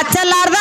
ಹಚ್ಚಲಾರ್ದ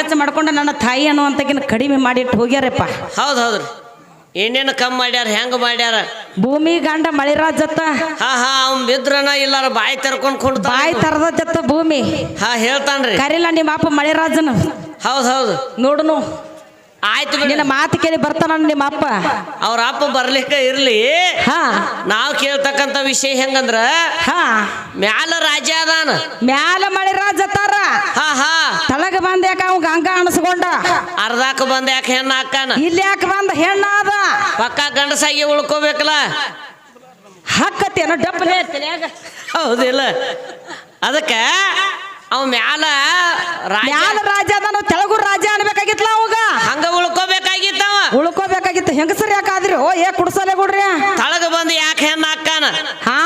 ಹೆಚ್ಚು ಮಾಡ್ಕೊಂಡು ನನ್ನ ತಾಯಿ ಅನ್ನುವಂತಕಿನ ಕಡಿಮೆ ಮಾಡಿಟ್ಟು ಹೋಗ್ಯಾರಪ್ಪ. ಹೌದು ಹೌದ್ರಿ. ಏನೇನು ಕಮ್ಮಿ ಮಾಡ್ಯಾರ ಹೆಂಗ ಮಾಡ್ಯಾರ? ಭೂಮಿ ಗಂಡ ಮಳಿರಾಜತ್ತ ಹಾ ಹಾ ಅವ್ನ್ ಬಿದ್ರನ ಇಲ್ಲಾರ ಬಾಯಿ ತೆರ್ಕೊಂಡು ಕುಂಡ್ತಾನ ಬಾಯಿ ತರದತ್ತ ಭೂಮಿ. ಹಾ ಹೇಳ್ತಾನ್ರಿ. ಕರಿಲ್ಲ ನಿಮ್ಮ ಅಪ್ಪ ಮಳಿರಾಜನ. ಹೌದ್ ಹೌದು. ನೋಡುನು. ಆಯ್ತು ನಿನ್ನ ಮಾತು ಕೇಳಿ ಬರ್ತಾನ ನಿಮ್ಮ ಅಪ್ಪ. ಅವ್ರ ಅಪ್ಪ ಬರ್ಲಿಕ್ಕೆ ಇರ್ಲಿ. ನಾವು ಕೇಳ್ತಕ್ಕಂತ ವಿಷಯ ಹೆಂಗಂದ್ರ ಹಾ. ಮ್ಯಾಲ ರಾಜ ಅದಾನ. ಮ್ಯಾಲ ಮಳೆ ಹಾ ಹಾ. ತಳಗ ಬಂದ ಯಾಕ ಅವ್ ಗಂಗ ಅಣಸ್ಕೊಂಡ ಅರ್ಧಾಕ ಬಂದ ಯಾಕೆ ಹೆಣ್ಣ ಹಾಕಾನ ಇಲ್ಲಿ ಯಾಕೆ ಬಂದ ಹೆಣ್ಣ ಅದ? ಪಕ್ಕ ಗಂಡಸಾಗಿ ಉಳ್ಕೋಬೇಕಲ್ಲ? ಹಕ್ಕತ್ತೇನೋ ಡಬ್ಬಲ್ ಹೌದಿಲ್ಲ. ಅದಕ್ಕ ಅವ್ ಮ್ಯಾಲ ರಾಜ ಮ್ಯಾಲ ರಾಜ ಅದಾನ ತೆಳಗು ರಾಜ ಅನ್ಬೇಕಾಗಿತ್ಲ ಅವಾಗ ಹಂಗ ಉಳ್ಕೋಬೇಕಾಗಿತ್ತವ ಉಳ್ಕೋಬೇಕಾಗಿತ್ತು ಹೆಂಗಸರ್ ಯಾಕಾದ್ರಿ ಓ ಏ ಕುಡ್ಸಲೆ ಕೊಡ್ರಿ ತಳಗ ಬಂದು ಯಾಕೆ ಹೆಣ್ಣು ಹಾಕಾನ ಹಾ?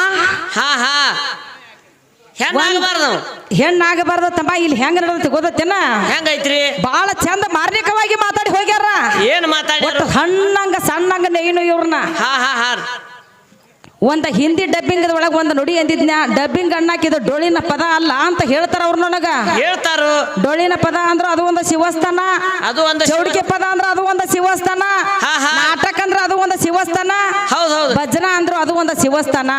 ಹಾ ಹಾ. ಹೆಣ್ಣಾಗಬಾರ್ದು ಹೆಣ್ಣಾಗಬಾರ್ದ ತಮ್ಮ ಇಲ್ಲಿ ಹೆಂಗ ನಡತಿ ಗೊತ್ತೇನ? ಹೆಂಗೈತ್ರಿ? ಬಹಳ ಚಂದ ಮಾರ್ಮಿಕವಾಗಿ ಮಾತಾಡಿ ಹೋಗ್ಯಾರ. ಏನ್ ಮಾತಾಡಿ ಹಣ್ಣಂಗ ಸಣ್ಣಂಗ ನೈನು ಇವ್ರನ್ನ. ಹಾ ಹಾ ಹಾ. ಒಂದ ಹಿಂದಿ ಡಬ್ಬಿಂಗ್ ಒಳಗ ಒಂದ್ ನುಡಿ ಎಂದಿದ್ನ ಡಬ್ಬಿಂಗ್ ಇದು ಡೊಳಿನ ಪದ ಅಲ್ಲ ಅಂತ ಹೇಳ್ತಾರ ಅವ್ರ ನನಗ ಹೇಳ್ತಾರು. ಡೊಳಿನ ಪದ ಅಂದ್ರ ಅದು ಒಂದು ಶಿವಸ್ಥಾನ. ಅದು ಒಂದು ಚೌಡಿಕೆ ಪದ ಅಂದ್ರ ಅದು ಒಂದು ಶಿವಸ್ಥಾನ. ನಾಟಕ ಅಂದ್ರ ಅದು ಒಂದು ಶಿವಸ್ಥಾನ. ಹೌದು ಹೌದು. ಭಜನ ಅಂದ್ರು ಅದು ಒಂದು ಶಿವಸ್ಥಾನ.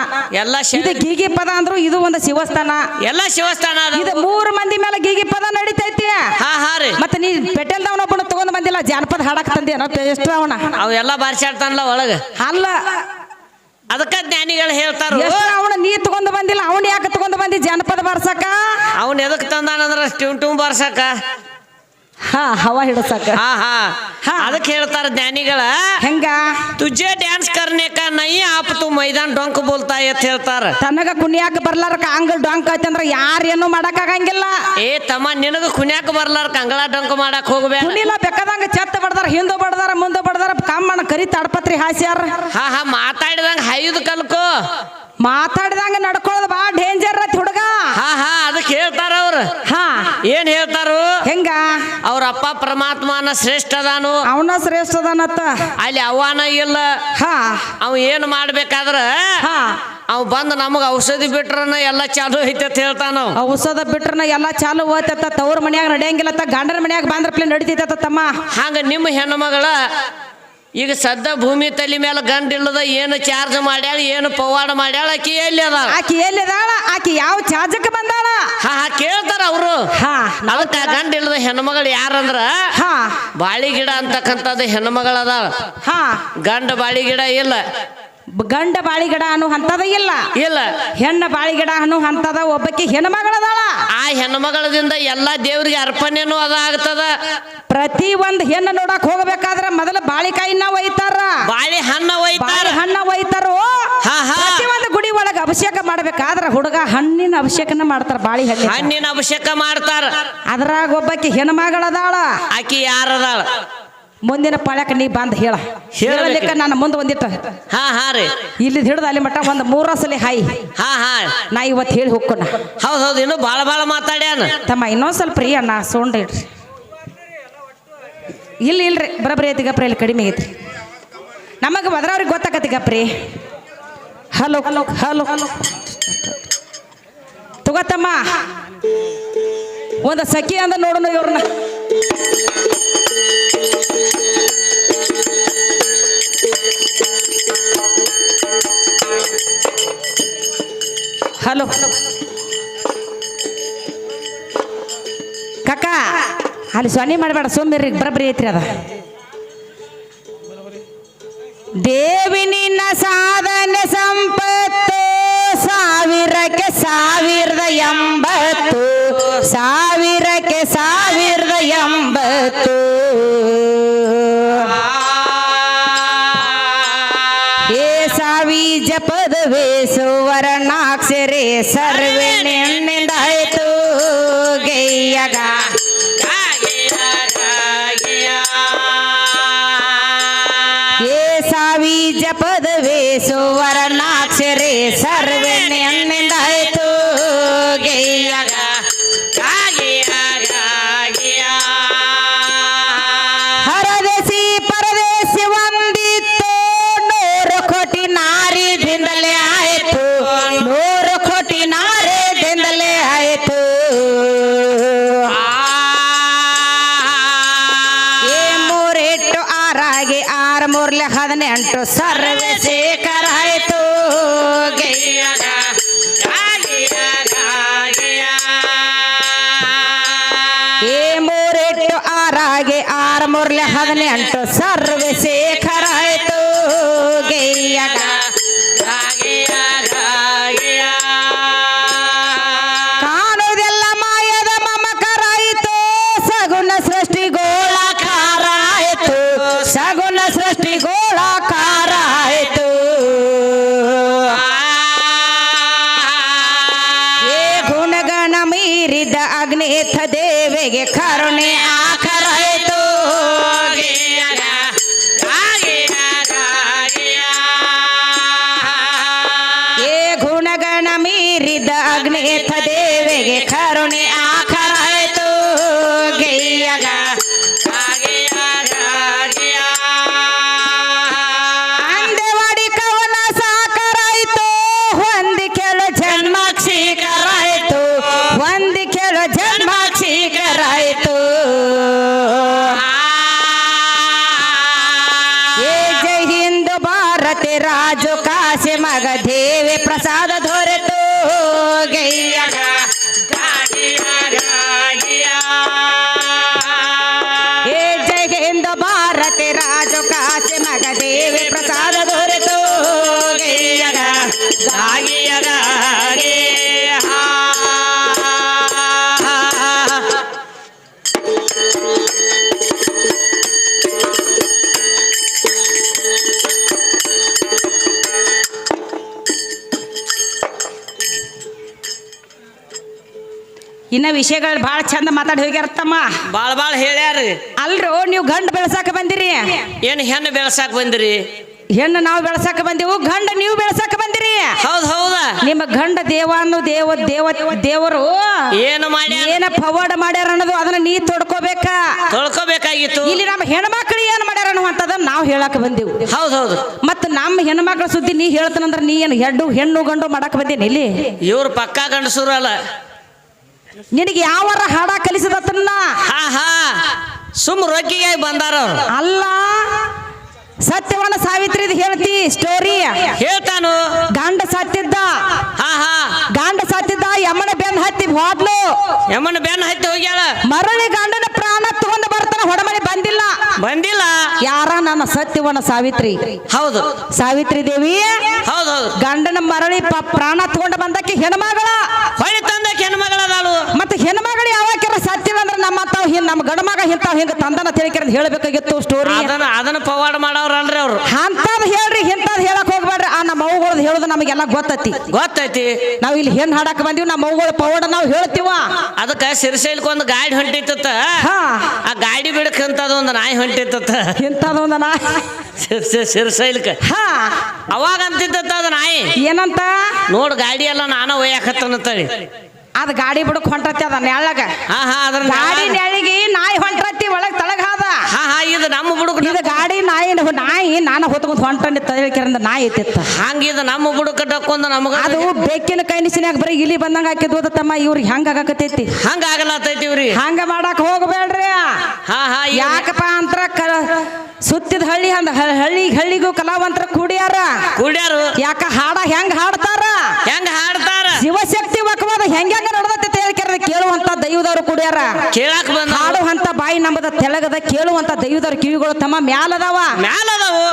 ಎಲ್ಲ ಇದು ಗೀಗಿ ಪದ ಅಂದ್ರು ಇದು ಒಂದು ಶಿವಸ್ಥಾನ. ಎಲ್ಲ ಶಿವಸ್ಥಾನ ಇದು ಮೂರು ಮಂದಿ ಮೇಲೆ ಗೀಗಿ ಪದ ನಡೀತೈತಿ. ಮತ್ತೆ ನೀ ಪೆಟೆಲ್ದವನೊಬ್ಬನ ತಗೊಂಡ್ ಬಂದಿಲ್ಲ ಜಾನಪದ ಹಾಡಕ್ ತಂದೇನೋ ಎಷ್ಟು ಅವನ. ಅವೆಲ್ಲ ಬಾರಿಸಾಡ್ತಾನಲ್ಲ ಒಳಗ. ಅಲ್ಲ ಅದಕ್ಕ ಜ್ಞಾನಿಗಳು ಹೇಳ್ತಾರೆ? ಅವನು ನೀ ತಗೊಂಡು ಬಂದಿಲ್ಲ ಅವನು ಯಾಕೆ ತಗೊಂಡು ಬಂದಿ ಜನಪದ ಬರ್ಸಕ? ಅವನು ಎದಕ್ಕೆ ತಂದಾನಂದ್ರ ಟ್ಯೂಮ್ ಟ್ಯೂಮ್ ಬರ್ಸಕ? ಹಾ ಹವಾ ಹಿಡಸಕ. ಹಾ ಹಾ. ಅದಕ್ಕೆ ಹೇಳ್ತಾರ ಜ್ಞಾನಿಗಳ ಹೆಂಗ? ತುಜೆ ಡ್ಯಾನ್ಸ್ ಕರ್ನೇಕ ನೈ ಆಪ್ ತು ಮೈದಾನ್ ಡೊಂಕ್ ಬೋಲ್ತಾ ಅಂತ ಹೇಳ್ತಾರ. ತನಗ ಕುಣಿಯಾಕ ಬರ್ಲಾರಕ ಅಂಗಲ್ ಡೊಂಕ್ ಐತಂದ್ರ ಯಾರು ಏನು ಮಾಡಕ್ ಆಗಂಗಿಲ್ಲ ಏ ತಮ್ಮ ನಿನಗ ಕುಣಿಯಾಕ ಬರ್ಲಾರಕ ಅಂಗಳ ಡೊಂಕ್ ಮಾಡಕ್ ಹೋಗ್ಬೇಕು ಕುಣಿಲ ಬೆಕ್ಕದಂಗ ಚತ್ತ ಬಡದಾರ ಹಿಂದೆ ಬಡದಾರ ಮುಂದೆ ಕಮ್ಮಣ ಕರಿ ತಾಡ್ಪತ್ರಿ ಹಾಸ್ಯಾರ ಹಾ ಹಾ ಮಾತಾಡಿದಂಗ ಹೈದು ಕಲ್ಕೋ. ಮಾತಾಡಿದಂಗ ನಡ್ಕೊಳ್ಳೋದು ಬಾ ಡೇಂಜರ್ ಐತಿ ಹುಡುಗ. ಹಾ ಹಾ ಅದಕ್ಕೆ ಹೇಳ್ತಾರ ಅವ್ರು. ಹಾ. ಹೆಂಗ? ಅವ್ರ ಅಪ್ಪ ಪರಮಾತ್ಮನ ಶ್ರೇಷ್ಠ ಅದಾನು ಅವನ ಶ್ರೇಷ್ಠ ಅದಾನತ್ತ ಅಲ್ಲಿ ಅವನ ಇಲ್ಲ. ಹಾ. ಅವ ಏನು ಮಾಡ್ಬೇಕಾದ್ರ ಹಾ. ಅವ್ ಬಂದು ನಮಗ ಔಷಧಿ ಬಿಟ್ರನ ಎಲ್ಲ ಚಾಲು ಐತೆ ಅಂತ ಹೇಳ್ತಾನ ಅವ. ಔಷಧ ಬಿಟ್ರನ ಎಲ್ಲ ಚಾಲು ಹೋಯ್ತತ್ತ ತವ್ರ ಮನ್ಯಾಗ ನಡೆಯಂಗಿಲ್ಲತ್ತ ಗಂಡನ ಮನ್ಯಾಗ ಬಂದ್ರಪ್ಲೆ ನಡಿತೈತತ್ತ ತಮ್ಮ. ಹಂಗ ನಿಮ್ಮ ಹೆಣ್ಣುಮಗಳ ಈಗ ಸದ್ದ ಭೂಮಿ ತಲೆ ಮೇಲೆ ಗಂಡ ಇಲ್ಲದ ಏನು ಚಾರ್ಜ್ ಮಾಡ್ಯಾಳ ಏನು ಪವಾಡ ಮಾಡ್ಯಾಳ ಆಕಿ ಎಲ್ಲಿ ಅದ ಆಕಿ ಎಲ್ಲಿದಾಳ ಆಕಿ ಯಾವ ಚಾರ್ಜಕ್ಕೆ ಬಂದಾಳ? ಹಾ ಹಾ ಕೇಳ್ತಾರ ಅವರು. ಹಾ ಅದಕ್ಕ ಗಂಡ ಇಲ್ಲದ ಹೆಣ್ಮಗಳು ಯಾರಂದ್ರ? ಹಾ. ಬಾಳಿ ಗಿಡ ಅಂತಕ್ಕಂಥದ್ದು ಹೆಣ್ಮಗಳದ ಅದಾಳ ಹಾ. ಗಂಡ ಬಾಳಿ ಗಿಡ ಇಲ್ಲ. ಗಂಡ ಬಾಳಿಗಿಡ ಅನ್ನೋ ಹಂತದ ಇಲ್ಲ. ಇಲ್ಲ. ಹೆಣ್ಣ ಬಾಳಿಗಿಡ ಅನ್ನೋ ಹಂತದ ಒಬ್ಬಕ್ಕೆ ಹೆಣ್ಮಗಳದಾಳ. ಆ ಹೆಣ್ಮಗಳದಿಂದ ಎಲ್ಲಾ ದೇವ್ರಿಗೆ ಅರ್ಪಣೆನೂ ಅದ ಆಗ್ತದ. ಪ್ರತಿ ಒಂದ್ ಹೆಣ್ಣು ನೋಡಕ್ ಹೋಗ್ಬೇಕಾದ್ರ ಮೊದಲ ಬಾಳಿಕಾಯಿನ ಒಯ್ತಾರ. ಬಾಳಿ ಹಣ್ಣ ಒಯ್ತಾರ. ಹಣ್ಣ ಒಯ್ತಾರೋ? ಪ್ರತಿ ಒಂದು ಗುಡಿ ಒಳಗ ಅಭಿಷೇಕ ಮಾಡ್ಬೇಕಾದ್ರ ಹುಡುಗ ಹಣ್ಣಿನ ಅಭಿಷೇಕನ ಮಾಡ್ತಾರ ಬಾಳಿ ಹಣ್ಣಿ ಹಣ್ಣಿನ ಅಭಿಷೇಕ ಮಾಡ್ತಾರ. ಅದ್ರಾಗ ಒಬ್ಬಕ್ಕೆ ಹೆಣ್ಮಗಳದಾಳ. ಆಕಿ ಯಾರದಾಳ? ಮುಂದಿನ ಪಾಳ್ಯಕ ನೀ ಬಂದ್ ಹೇಳ. ಹೇಳಲಿಕ್ಕ ನಾನು ಮುಂದೆ ಬಂದಿತ್ತ. ಹಾ ಹಾ ರೀ. ಇಲ್ಲಿ ಹಿಡಿದ ಅಲ್ಲಿ ಮಟ್ಟ ಒಂದು ಮೂರ ಸಲ ಹಾಯಿ. ಹಾ ಹಾ. ನಾ ಇವತ್ತು ಹೇಳಿ ಹೋಗ್ಕೊಂಡ. ಹೌದು ಹೌದು. ಇನ್ನು ಬಾಳ ಬಾಳ ಮಾತಾಡ್ಯಾನ. ತಮ್ಮ ಇನ್ನೊಂದ್ ಸ್ವಲ್ಪ ರೀ ಅಣ್ಣ ಸೌಂಡ್ ಇಡ್ರಿ. ಇಲ್ಲ ಇಲ್ರಿ. ಬರಬ್ರಿ ಐತಿ ಗಪ್ರಿ ಇಲ್ಲಿ ಕಡಿಮೆ ಐತ್ರಿ. ನಮಗೆ ಬದ್ರವ್ರಿಗೆ ಗೊತ್ತಾಕತಿ ಗಪ್ರಿ. Hello hello hello. ತಗೋತಮ್ಮ ಒಂದು ಸಖಿ ಅಂದ ನೋಡೋಣ ಇವ್ರನ್ನ. ಅಲ್ಲಿ ಸೊನ್ನೆ ಮಾಡಬೇಡ, ಸೋಮ್ಯರಿ ಬರಬ್ರಿ ಐತ್ರಿ ಅದ. ದೇವಿ ಸಾಧನೆ ಸಂಪತ್ತು, ಸಾವಿರಕ್ಕೆ ಸಾವಿರದ ಎಂಬತ್ತು, ಸಾವಿರಕ್ಕೆ ಸಾವಿರದ ಎಂಬತ್ತು. ಏ ಸಾವಿ ಜಪದ ವೇಸುವರ ಸರ್ವೇ ಸರ್ವೆ ನಿನ್ನಿಂದಾಯ್ತು, ಗೈಯಗ. ಹದಿನೆಂಟು ಸರ್ವೆ ಶೇಖರ ಆಯಿತು ಗೈಯಗ ಕಾಣುವುದೆಲ್ಲ ಮಾಯದ ಮಮಕರಾಯಿತು. ಸಗುಣ ಸೃಷ್ಟಿ ಆಯಿತು ಸಗುಣ ಸೃಷ್ಟಿ ಆಯಿತು ಏ ಗುಣಗಣ ಮೀರಿದ ಅಗ್ನೇಥ ದೇವಿಗೆ ಕರುಣೆ ಆಕರಾಯಿತು ಇನ್ನ ವಿಷಯಗಳು ಭಾಳ ಚಂದ ಮಾತಾಡಿ ಹೋಗ್ಯಾರತ್ತಮ್ಮ. ಬಾಳ ಬಾಳ ಹೇಳ್ಯಾರಿ. ಅಲ್ರು ನೀವು ಗಂಡ ಬೆಳ್ಸಾಕ ಬಂದಿರಿ? ಏನ್ ಹೆಣ್ಣು ಬೆಳಸಾಕ್ ಬಂದಿರಿ? ಹೆಣ್ಣು ನಾವು ಬೆಳ್ಸಾಕ ಬಂದೆವು ಗಂಡ ನೀವು ಬೆಳ್ಸಾಕ ಬಂದಿರಿ? ಹೌದ್ ಹೌದ. ನಿಮ್ಮ ಗಂಡ ದೇವ ಅನ್ನೋ ದೇವ ದೇವ ದೇವರು ಏನು ಮಾಡಿ ಏನ ಪವಾಡ ಮಾಡ್ಯಾರ ಅನ್ನೋದು ಅದನ್ನ ನೀ ತೊಡ್ಕೋಬೇಕಾ? ತೊಳ್ಕೋಬೇಕಾಗಿತ್ತು. ಇಲ್ಲಿ ನಮ್ಮ ಹೆಣ್ಮಕ್ಳು ಏನ್ ಮಾಡ್ಯಾರ ಅನ್ನುವಂಥದ್ದು ನಾವು ಹೇಳಕ್ ಬಂದೆವು. ಹೌದು ಮತ್ತ ನಮ್ಮ ಹೆಣ್ಮಕ್ಳ ಸುದ್ದಿ ನೀ ಹೇಳ್ತಾನಂದ್ರ ನೀ ಏನು ಹೆಣ್ಣು ಹೆಣ್ಣು ಗಂಡು ಮಾಡಕ್ ಬಂದೇನಿ ಇಲ್ಲಿ? ಇವ್ರು ಪಕ್ಕ ಗಂಡಸರು ಅಲ್ಲ. ನಿನಗೆ ಯಾವರ ಹಾಡ ಹಾ ಸುಮ್ ರೊಕ್ಕಿಗೆ ಬಂದಾರ ಅಲ್ಲ ಸತ್ಯವನ್ನ ಸಾವಿತ್ರಿದ್ ಹೇಳ್ತಿ ಸ್ಟೋರಿ ಹೇಳ್ತಾನು. ಗಂಡ ಸತ್ತಿದ್ದ. ಗಾಂಡ ಸತ್ತಿದ್ದ ಯಮನ ಬೆನ್ ಹತ್ತಿ ಹೋದ್ಲು. ಯಮನ ಬೆನ್ನ ಹತ್ತಿ ಹೋಗ್ಯಾಳ. ಮರಳಿ ಗಂಡನ ಪ್ರಾಣ ತಗೊಂಡು ಬರ್ತಾನ ಹೊಡಮನೆ ಬಂದಿಲ್ಲ. ಬಂದಿಲ್ಲ. ಯಾರ ನನ್ನ ಸತ್ಯವನ ಸಾವಿತ್ರಿ? ಹೌದು. ಸಾವಿತ್ರಿ ದೇವಿ. ಹೌದು ಹೌದು. ಗಂಡನ ಮರಳಿ ಪ್ರಾಣ ತಗೊಂಡು ಬಂದಕ್ಕೆ ಹೆಣ್ಮಗಳ ಹೊಳಿ ತಂದ ಹೆಣ್ಮಗಳದಾಳು. ಮತ್ತೆ ಹೆಣ್ಮಗಳು ಯಾವಾಗ ಸತ್ತಿಲ್ಲ ಅಂದ್ರೆ ನಮ್ಮ ತಾವು ಹಿಂಗ್ ನಮ್ಮ ಗಂಡಮಗ ಹಿಂತಾವ್ ಹಿಂಗ ತಂದನ ತಿಳಿಕೆ ಹೇಳ್ಬೇಕಾಗಿತ್ತು ಸ್ಟೋರಿ ಅದನ್ನ ಅದನ್ನ ಪವಾಡ ಮಾಡವ್ರಲ್ರಿ ಅವ್ರು. ಅಂತದ್ ಹೇಳ್ರಿ ಇಂತದ್ ಹೇಳಕ್ ಹೋಗ್ಬೇಡ್ರಿ. ಆ ನಮ್ಮ ಮೌಗಳದ್ ಹೇಳುದು ನಮಗೆಲ್ಲ ಗೊತ್ತೈತಿ. ಗೊತ್ತೈತಿ. ನಾವ್ ಇಲ್ಲಿ ಹೆಣ್ ಹಾಡಕ್ ಬಂದೀವಿ ನಮ್ಮ ಅವುಗಳ ಪವಾಡ ನಾವು ಹೇಳ್ತೀವ. ಅದಕ್ಕ ಸಿರಿಸೈಲ್ಕ ಒಂದು ಗಾಡಿ ಹೊಂಟಿತ್ತ ಹಾ. ಆ ಗಾಡಿ ಬಿಡಕಂತದ ಒಂದು ನಾಯಿ ಹೊಂಟಿತ್ತ ಇಂತದೊಂದ ನಾ ಸಿರಿಸೈಲ್ಕ. ಹಾ. ಅವಾಗ ಅಂತಿತ್ತ ಅದು ನಾಯಿ. ಏನಂತ? ನೋಡ್ ಗಾಡಿ ಎಲ್ಲ ನಾನ ಒಯ್ಯಾಕತ್ತನಂತಳಿ ಅದ್ ಗಾಡಿ ಬಿಡಕ್ ಹೊಂಟತಿ ಅದ ನೆಳ್ಳಗ ಹಾ ಹಾ ಅದ್ರ ಗಾಡಿ ನೆಳಗಿ ನಾಯಿ ಹೊಂಟತಿ ಒಳಗ್ ತಳಗ ಹಾದ ಹಾ ಹಾ ಇದು ನಮ್ಮ ಬುಡುಕ ಇದು ಗಾಡಿ ನಾಯಿ ನಾಯಿ ನಾನು ಹೊತ್ಕೊಂಡ್ ಹೊಂಟಿ ತಳಿಕೆರಂದ ನಾಯಿ ಐತಿತ್ತ ಹಂಗಿದ ನಮ್ಮ ಬುಡುಕ ಡಕ್ಕೊಂದು ನಮಗ. ಅದು ಬೆಕ್ಕಿನ ಕೈ ನಿಸಿನ್ಯಾಗ ಬರೀ ಇಲ್ಲಿ ಬಂದಂಗ ಹಾಕಿದ್ವದ ತಮ್ಮ ಇವ್ರಿಗೆ ಹಂಗ ಆಗಾಕತೈತಿ ಹಂಗ ಆಗಲತೈತಿ ಇವ್ರಿ. ಹಂಗ ಮಾಡಕ್ ಹೋಗ್ಬೇಡ್ರಿ. ಹಾ ಹಾ ಯಾಕಪ್ಪ ಅಂತರ ಸುತ್ತಿದ ಹಳ್ಳಿ ಅಂದ ಹಳ್ಳಿ ಹಳ್ಳಿಗೂ ಕಲಾವಂತರ ಕುಡಿಯಾರ? ಕುಡಿಯಾರು. ಯಾಕ ಹಾಡ ಹೆಂಗ್ ಹಾಡ್ತಾರ? ಹೆಂಗ್ ಹಾಡ್ತಾರ ಶಿವಶಕ್ತಿ ವಕವಾದ ಹೆಂಗ ನಡೆದತ್ತೆ ಹೇಳ್ಕ್ಯಾರ ಕೇಳುವಂತ ದೈವದವ್ರು ಕುಡಿಯಾರ. ಕೇಳಾಕ ಬಂದ ಹಾಡುವಂತ ಬಾಯಿ ನಂಬದ ತೆಳಗದ ಕೇಳುವಂತ ದೈವದವ್ರ ಕಿವಿಗಳು ತಮ್ಮ ಮ್ಯಾಲದವ. ಮ್ಯಾಲದವು.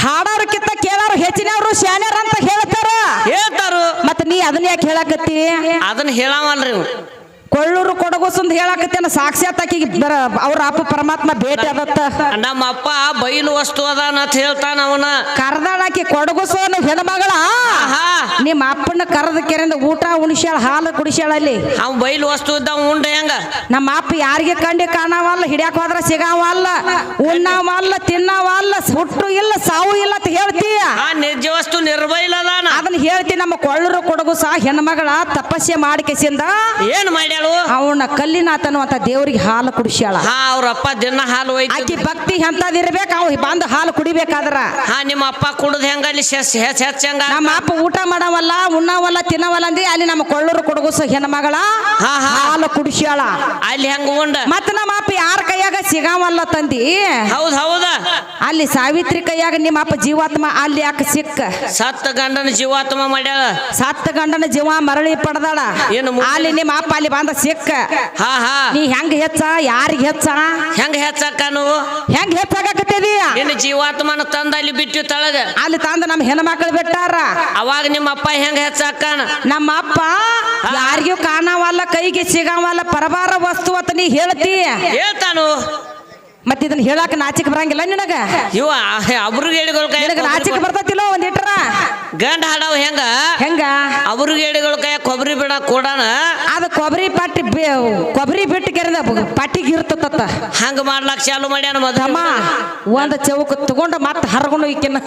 ಹಾಡೋರ್ಕಿಂತ ಕೇಳೋರು ಹೆಚ್ಚಿನವರು ಶಾನ್ಯಾರ ಅಂತ ಹೇಳ್ತಾರ. ಹೇಳ್ತಾರು. ಮತ್ತ ನೀ ಅದನ್ನ ಯಾಕೆ ಹೇಳಕತ್ತಿ? ಅದನ್ನ ಹೇಳಾವಲ್ರಿ. ಕೊಳ್ಳೂರು ಕೊಡಗುಸಂದ್ ಹೇಳಕತ್ತೇನ ಸಾಕ್ಷಾತ್ ಆಕಿಗೆ ಬರ ಅವ್ರ ಅಪ್ಪ ಪರಮಾತ್ಮ ಭೇಟಿ ಆದತ್ತ. ನಮ್ಮ ಅಪ್ಪ ಬೈಲು ವಸ್ತು ಅದಾನ ಅಂತ ಹೇಳ್ತಾನ ಅವನ. ಕರ್ದಾಳಾಕಿ ಕೊಡಗುಸು ಅನ್ನೋ ಹೆಣ್ಮಗಳ. ನಿಮ್ಮ ಅಪ್ಪನ ಕರೆದ ಕೆರೆಯಿಂದ ಊಟ ಉಣಿಸ್ಯಾಳ ಹಾಲು ಕುಡಿಸ್ಯಾಳ ಅಲ್ಲಿ. ಅವ್ ಬೈಲು ವಸ್ತು ಇದ್ದ ಉಂಡ ಹೆಂಗ? ನಮ್ಮ ಅಪ್ಪ ಯಾರಿಗೆ ಕಂಡಿ ಕಾಣವಲ್ಲ ಹಿಡಿಯಾಕ ಹೋದ್ರ ಸಿಗಾವಲ್ಲ ಉಣ್ಣವಲ್ಲ ತಿನ್ನವಲ್ಲ ಹುಟ್ಟು ಇಲ್ಲ ಸಾವು ಇಲ್ಲ ಅಂತ ಹೇಳ್ತೀಯ? ಆ ನಿಜ ವಸ್ತು ನಿರ್ಬೈಲ್ ಅದಾನ ಹೇಳ್ತೀನಿ ನಮ್ಮ ಕೊಳ್ಳರು ಕೊಡಗು ಸಹ ಹೆಣ್ಮಗಳ ತಪಸ್ಸೆ ಮಾಡಿಕೆಸಿಂದ ಏನ್ ಮಾಡ್ಯಾಳು? ಅವನ ಕಲ್ಲಿನಾಥ ಅಂತ ದೇವ್ರಿಗೆ ಹಾಲು ಕುಡಿಸ್ಯಾಳ. ಹಾ ಅವ್ರ ಅಪ್ಪ ದಿನ ಹಾಲು ಆಕಿ ಭಕ್ತಿ ಎಂತದಿರ್ಬೇಕು ಅವ್ ಬಂದು ಹಾಲು ಕುಡಿಬೇಕಾದ್ರ. ಹಾ ನಿಮ್ಮ ಅಪ್ಪ ಕುಡ್ದು ಹೆಚ್ ಹೆಚ್ ಹೆಚ್ಚಂಗ? ನಮ್ಮ ಅಪ್ಪ ಊಟ ಮಾಡವಲ್ಲ ಉಣ್ಣವಲ್ಲ ತಿನ್ನವಲ್ಲ ಅಂದಿ ಅಲ್ಲಿ ನಮ್ಮ ಕೊಳ್ಳೂರು ಸಹ ಹೆಣ್ಮಗಳ ಹಾ, ಹಾ. ಹಾಲು ಕುಡಿಸ್ಯಾಳ. ಅಲ್ಲಿ ಹೆಂಗ ಉಂಡ? ಮತ್ತ ನಮ್ಮ ಅಪ್ಪ ಯಾರ ಕೈಯಾಗ ಸಿಗಾವಲ್ಲ ತಂದಿ. ಹೌದ್ ಹೌದ. ಅಲ್ಲಿ ಸಾವಿತ್ರಿ ಕೈಯಾಗ ನಿಮ್ಮ ಅಪ್ಪ ಜೀವಾತ್ಮ ಅಲ್ಲಿ ಯಾಕೆ ಸಿಕ್ಕ? ಸತ್ತ ಗಂಡನ ಜೀವಾತ್ಮ ಮಾಡ್ಯಾಳ. ಸತ್ತ ಗಂಡನ ಜೀವ ಮರಳಿ ಪಡೆದಾಳ. ಏನು? ಅಲ್ಲಿ ನಿಮ್ಮ ಅಪ್ಪ ಅಲ್ಲಿ ಬಂದ ಸಿಕ್ಕ. ಹಾ ಹಾ. ನೀ ಹೆಂಗ್ ಹೆಚ್ಚ ಯಾರಿಗ್ ಹೆಚ್ಚ? ಹೆಂಗ ಹೆಚ್ಚಕ್ಕ ನೀವು? ಹೆಂಗ್ ಹೆಚ್ಚಾಗತ್ತೀ ನಿನ್ನ ಜೀವಾತ್ಮನ ತಂದ ಅಲ್ಲಿ ಬಿಟ್ಟು ತಳಗ. ಅಲ್ಲಿ ತಂದ ನಮ್ಮ ಹೆಣ್ಮಕ್ಳು ಬಿಟ್ಟಾರ. ಅವಾಗ ನಿಮ್ಮ ಅಪ್ಪ ಹೆಂಗ ಹೆಚ್ಚಾಕಣ ನಮ್ಮ ಅಪ್ಪ ಯಾರಿಗೂ ಕಾಣವಲ್ಲ ಕೈಗೆ ಸಿಗವಲ್ಲ ಪರಬಾರ ವಸ್ತು ಅಂತ ನೀ ಹೇಳ್ತಿ? ಹೇಳ್ತಾನು. ಮತ್ತೆ ಇದನ್ನ ಹೇಳಾಕ ನಾಚಿಕ್ ಬರಂಗಿಲ್ಲ ನಿನಗ? ಇವ ಹೇಳಿಗಳ ಕೈ ನಿನಗ ನಾಚಿಕ್ ಬರ್ತತಿಲ್ಲ ಒಂದ್ ಇಟ್ರ ಗಂಡ ಹಾಡವ್ ಹೆಂಗ? ಹೆಂಗ? ಅವ್ರಿಗೆ ಹೇಳಿಗಳ ಕೈ ಕೊಬ್ಬರಿ ಬಿಡ ಕೊಡಾನ? ಅದು ಕೊಬ್ಬರಿ ಪಟ್ಟಿ ಕೊಬ್ಬರಿ ಬಿಟ್ಟು ಕೆರೆದ ಪಟ್ಟಿಗೆ ಇರ್ತತ್ತ ಹಂಗ ಮಾಡ್ಲಾಕ್ ಚಾಲು ಮಾಡ್ಯಾನ ಮಧಮ್ಮ ಒಂದ್ ಚೌಕ ತಗೊಂಡ ಮತ್ತೆ ಹರಗೊಂಡು ಈಕಿನ